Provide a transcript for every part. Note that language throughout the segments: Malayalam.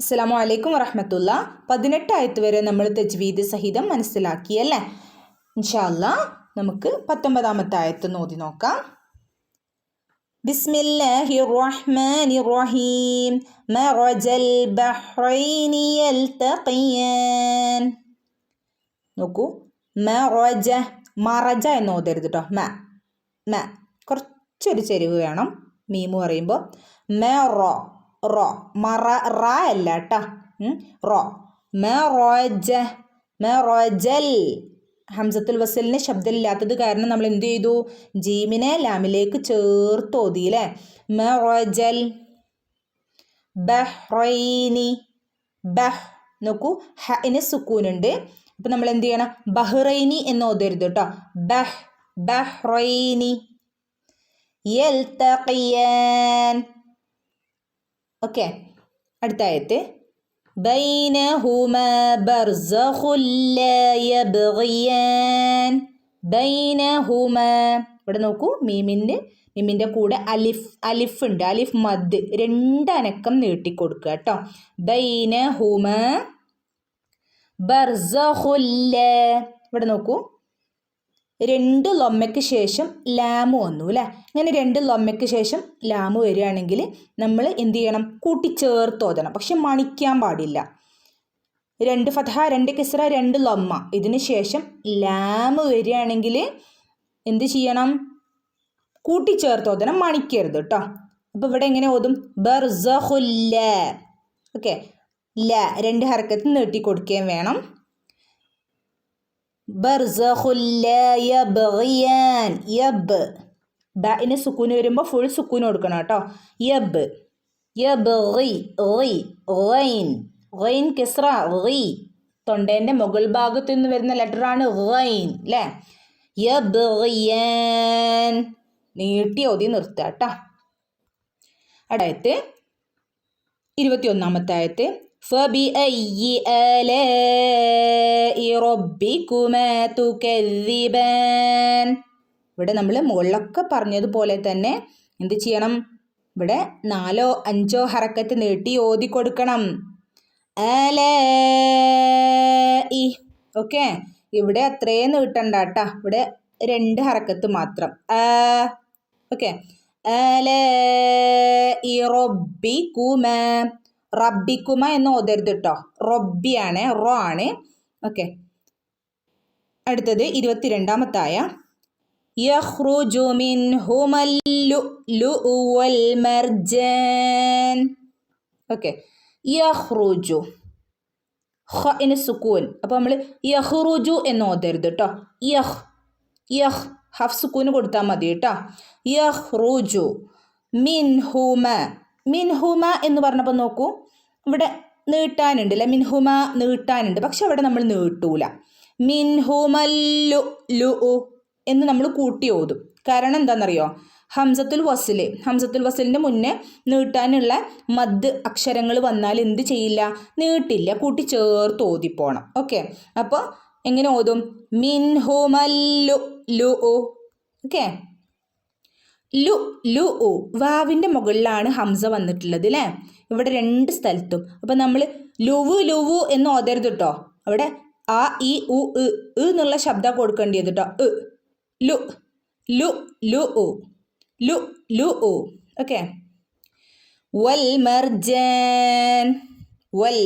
അസ്സാം വലൈക്കും വറഹമത്തുള്ള പതിനെട്ട് ആയത്ത് വരെ നമ്മൾ തജ്വീദ് സഹിതം മനസ്സിലാക്കി മനസ്സിലാക്കിയല്ലേ ഇൻഷാല്ല നമുക്ക് പത്തൊമ്പതാമത്തെ ആയത്ത് നോതി നോക്കാം. ബിസ്മില്ലാഹി റഹ്മാനി റഹീം മറജൽ ബഹ്റൈനി യൽതഖിയാൻ. നോക്കൂ മറജ മറജ എന്ന് ഓതരുത് കേട്ടോ മ മ കുറച്ചൊരു ചെരിവ് വേണം. മീമു പറയുമ്പോൾ മ റോ. മറ റ അല്ല കേട്ടോ റോ. മെറോജ മെറോജൽ ഹംസത്തുൽ വസലിന് ശബ്ദമില്ലാത്തത് കാരണം നമ്മൾ എന്ത് ചെയ്തു? ജീമിനെ ലാമിലേക്ക് ചേർത്ത് ഓതി അല്ലേ മെറോജൽ ബഹ്റൈനി. ബഹ്. നോക്കൂ. ഹ ഇന് സുക്കൂനുണ്ട്. അപ്പം നമ്മൾ എന്ത് ചെയ്യണം? ബഹ്റൈനി എന്ന് ഓതരുത് കേട്ടോ ബഹ് ബഹ്റൈനി. യൽതഖിയാൻ. ഓക്കെ. അടുത്ത ആയത്ത് ബൈനഹുമ ബർസഖുൽ യബ്ഗിയാൻ. ബൈനഹുമാ. ഇവിടെ നോക്കൂ മീമിന് മീമിന്റെ കൂടെ അലിഫ് അലിഫ് ഉണ്ട്. അലിഫ് മദ്. രണ്ടനക്കം നീട്ടി നീട്ടിക്കൊടുക്കുക കേട്ടോ. ബൈന ഹുമ ബർസഹുല്ല ഇവിടെ നോക്കൂ. രണ്ട് ലൊമ്മയ്ക്ക് ശേഷം ലാമ് വന്നു അല്ലേ ഇങ്ങനെ രണ്ട് ലൊമ്മയ്ക്ക് ശേഷം ലാമ് വരികയാണെങ്കിൽ നമ്മൾ എന്ത് ചെയ്യണം? കൂട്ടിച്ചേർത്ത് ഓതണം. പക്ഷെ മണിക്കാൻ പാടില്ല. രണ്ട് ഫതഹ രണ്ട് കിസ്ര രണ്ട് ലൊമ്മ. ഇതിന് ശേഷം ലാമ് വരികയാണെങ്കിൽ എന്ത് ചെയ്യണം? കൂട്ടിച്ചേർത്ത് ഓതണം. മണിക്കരുത് കേട്ടോ അപ്പോൾ ഇവിടെ എങ്ങനെ ഓതും? ബർസഹുല്ല ഓക്കെ. ല. രണ്ട് ഹർക്കത്ത് നീട്ടി കൊടുക്കുകയും വേണം. യബ്. ബിന് സുക്കൂന് വരുമ്പോൾ ഫുൾ സുക്കൂന് കൊടുക്കണം കേട്ടോ. യബ്. യബ് റൈൻ കിസ്ര ഗി. തൊണ്ടേന്റെ മുകൾ ഭാഗത്തു നിന്ന് വരുന്ന ലെറ്ററാണ് റൈൻ അല്ലേ യബ്ഗിയാൻ. നീട്ടി ഒതി നിർത്തുക കേട്ടോ. അടായത്ത് ഇരുപത്തിയൊന്നാമത്തെ ആയത്ത് فبأي آلاء ربكما تكذبان ഇവിടെ നമ്മൾ മുകളിലൊക്കെ പറഞ്ഞതുപോലെ തന്നെ എന്ത് ചെയ്യണം ഇവിടെ നാലോ അഞ്ചോ ഹറക്കത്ത് നീട്ടി ഓതി കൊടുക്കണം ഈ ഓക്കെ ഇവിടെ അത്രയും നീട്ടണ്ട കേട്ടോ ഇവിടെ രണ്ട് ഹറക്കത്ത് മാത്രം ഓക്കെ റൊബിക്കുമ റബ്ബിക്കുമ എന്ന് ഓതരുത് കേട്ടോ റൊബിയാണ് റോ ആണ്. ഓക്കെ. അടുത്തത് ഇരുപത്തിരണ്ടാമത്തായ. ഖ ഇന് സുക്കൂൻ. അപ്പോൾ നമ്മൾ യഹ്റുജു എന്ന് ഓതരുത് കേട്ടോ യഹ്. യഹ്. ഹഫ് സുക്കൂന് കൊടുത്താൽ മതി കേട്ടോ യഹ്റുജു മിൻഹുമ. മിൻഹുമ എന്ന് പറഞ്ഞപ്പോൾ നോക്കൂ. ഇവിടെ നീട്ടാനുണ്ട് അല്ലെ മിൻഹുമ നീട്ടാനുണ്ട്. പക്ഷെ അവിടെ നമ്മൾ നീട്ടൂല. മിൻഹുമല്ലു ലു എന്ന് നമ്മൾ കൂട്ടി ഓതും. കാരണം എന്താണെന്നറിയോ ഹംസത്തുൽ വസിൽ ഹംസത്തുൽ വസിലിന്റെ മുന്നേ നീട്ടാനുള്ള മദ് അക്ഷരങ്ങൾ വന്നാൽ എന്ത് ചെയ്യില്ല? നീട്ടില്ല. കൂട്ടി ചേർത്ത് ഓതിപ്പോണം. ഓക്കെ? അപ്പോൾ എങ്ങനെ ഓതും? മിൻഹുമല്ലു ലു ഓക്കെ? ലു ലു ഉ വാവിന്റെ മുകളിലാണ് ഹംസ വന്നിട്ടുള്ളത് അല്ലേ ഇവിടെ രണ്ട് സ്ഥലത്തും. അപ്പം നമ്മൾ ലുവു ലുവു എന്ന് ഓതരുത് കേട്ടോ അവിടെ ആ ഇ ഉ എന്നുള്ള ശബ്ദം കൊടുക്കേണ്ടത് കേട്ടോ ലു ലു ലു ഉ ലു ലു ഉ. ഓക്കെ. വൽ മർജൻ. വൽ.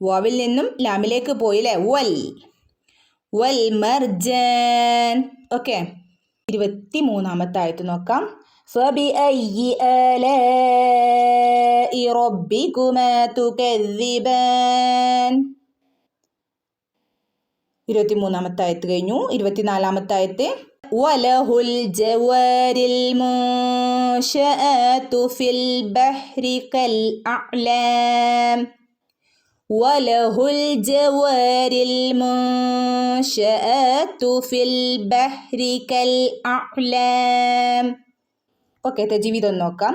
വാവിൽ നിന്നും ലാമിലേക്ക് പോയില്ലേ വൽ. വൽ മർജൻ. ഓക്കെ. ഇരുപത്തി മൂന്നാമത്തെ ആയത്ത് നോക്കാം فبأي آلاء ربكما تكذبان ഇരുപത്തിമൂന്നാമത്തെ ആയത്ത് കഴിഞ്ഞു ഇരുപത്തിനാലാമത്തെ ആയത്ത് വലഹുൽ ജവാരിൽ മുൻശഅതു ഫിൽ ബഹ്രി കൽ അഅ്ലാം വലഹുൽ ജവരിൽ ഫിൽ ബഹ്രിക്കൽ അഹ്ലാം ഓക്കെ തജീവിതം നോക്കാം.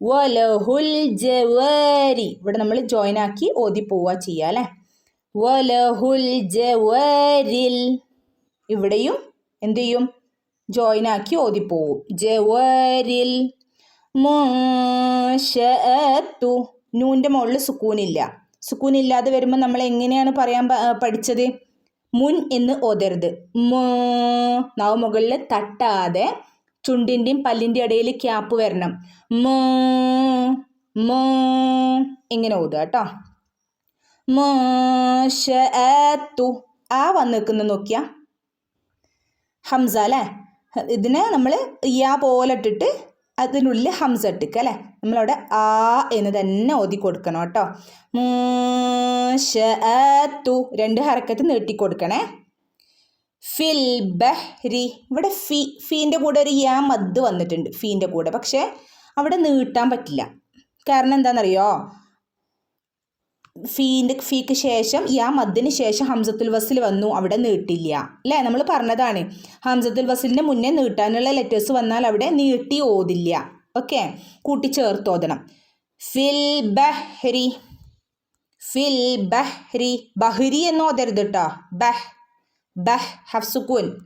വലഹുൽ ജവരി ഇവിടെ നമ്മൾ ജോയിൻ ആക്കി ഓതി പോവുക ചെയ്യുക അല്ലേ വലഹുൽ ജവരിൽ ഇവിടെയും എന്ത് ചെയ്യും? ജോയിൻ ആക്കി ഓതി പോവും ജവരിൽ മൂഷത്തു നൂന്റെ മുകളിൽ സുക്കൂനില്ല. സുക്കൂനില്ലാതെ വരുമ്പോൾ നമ്മൾ എങ്ങനെയാണ് പറയാൻ പഠിച്ചത്? മുൻ എന്ന് ഓതരുത്. നാവ് മുകളിൽ തട്ടാതെ ചുണ്ടിന്റെയും പല്ലിന്റെ ഇടയിൽ ക്യാപ്പ് വരണം. മോ മോ ഇങ്ങനെ ഓതുക കേട്ടോ. മോശു ആ വന്ന് നിൽക്കുന്ന നോക്കിയാ. ഹംസ അല്ലേ? ഇതിനെ നമ്മൾ ഇയാ പോലെ ഇട്ടിട്ട് അതിനുള്ളിൽ ഹംസ ഇട്ടിക്കുക അല്ലേ? നമ്മളവിടെ ആ എന്ന് തന്നെ ഓതി കൊടുക്കണം കേട്ടോ. മൂഷു രണ്ട് ഹറക്കത്ത് നീട്ടി കൊടുക്കണേ. ഫിൽ ബഹ്രി. ഇവിടെ ഫി ഫീന്റെ കൂടെ ഒരു യാ മദ് വന്നിട്ടുണ്ട് ഫീന്റെ കൂടെ. പക്ഷേ അവിടെ നീട്ടാൻ പറ്റില്ല. കാരണം എന്താണെന്നറിയോ? ഫീന്റെ ഫീക്ക് ശേഷം യാ മദ്ദിന് ശേഷം ഹംസത്തുൽ വസിൽ വന്നു അവിടെ നീട്ടില്ല. അല്ലേ? നമ്മൾ പറഞ്ഞതാണ് ഹംസത്തുൽ വസിലിന്റെ മുന്നേ നീട്ടാനുള്ള ലെറ്റേഴ്സ് വന്നാൽ അവിടെ നീട്ടി ഓതില്ല. ഓക്കെ കൂട്ടിച്ചേർത്ത് ഓതണം ഫിൽ ബഹ്രി ഫിൽ ബഹ്രി ബഹ്രി എന്ന് ഓതരുത് കേട്ടോ ബഹ് ബഹ് ഹഫ്സുക്കൂൻ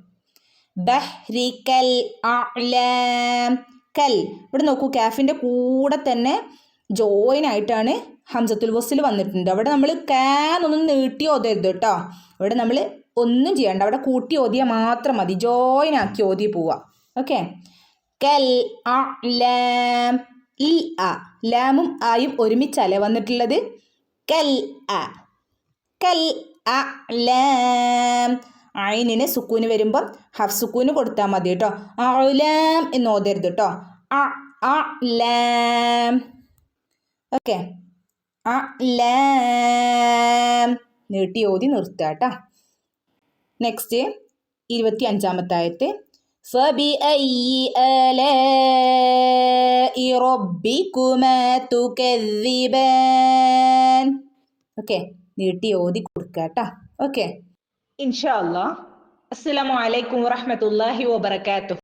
ബഹ്രി കൽ കൽ. ഇവിടെ നോക്കൂ കാഫിന്റെ കൂടെ തന്നെ ജോയിൻ ആയിട്ടാണ് ഹംസത്തുൽ വസ്സിൽ വന്നിട്ടുണ്ട്. അവിടെ നമ്മൾ കാന്നൊന്നും നീട്ടി ഓതരുത് കേട്ടോ ഇവിടെ നമ്മൾ ഒന്നും ചെയ്യണ്ട. അവിടെ കൂട്ടി ഓതിയാൽ മാത്രം മതി. ജോയിൻ ആക്കി ഓതി പോവുക ഓക്കെ കൽ അ ലാം ഇ അ ലാമും ആയും ഒരുമിച്ചല്ലേ വന്നിട്ടുള്ളത്? കൽ അ കൽ അ ലാം അയിനിന് സുക്കൂന് വരുമ്പം ഹഫ് സുക്കൂന് കൊടുത്താൽ മതി കേട്ടോ അഅ്ലാം എന്ന് ഓതരുത് കേട്ടോ അ അഅ്ലാം ഓക്കെ അഅ്ലാം നീട്ടി ഓതി നിർത്തുക കേട്ടോ നെക്സ്റ്റ് ഇരുപത്തി അഞ്ചാമത്തെ ആയത്ത് فبأي آلاء ربكما تكذبان ഓക്കെ നീട്ടി ഓതി കൊടുക്കുക കേട്ടോ ഓക്കെ ഇൻഷാ അല്ലാ അസ്സലാമു അലൈക്കും വറഹ്മത്തുള്ളാഹി വബറകാതുഹു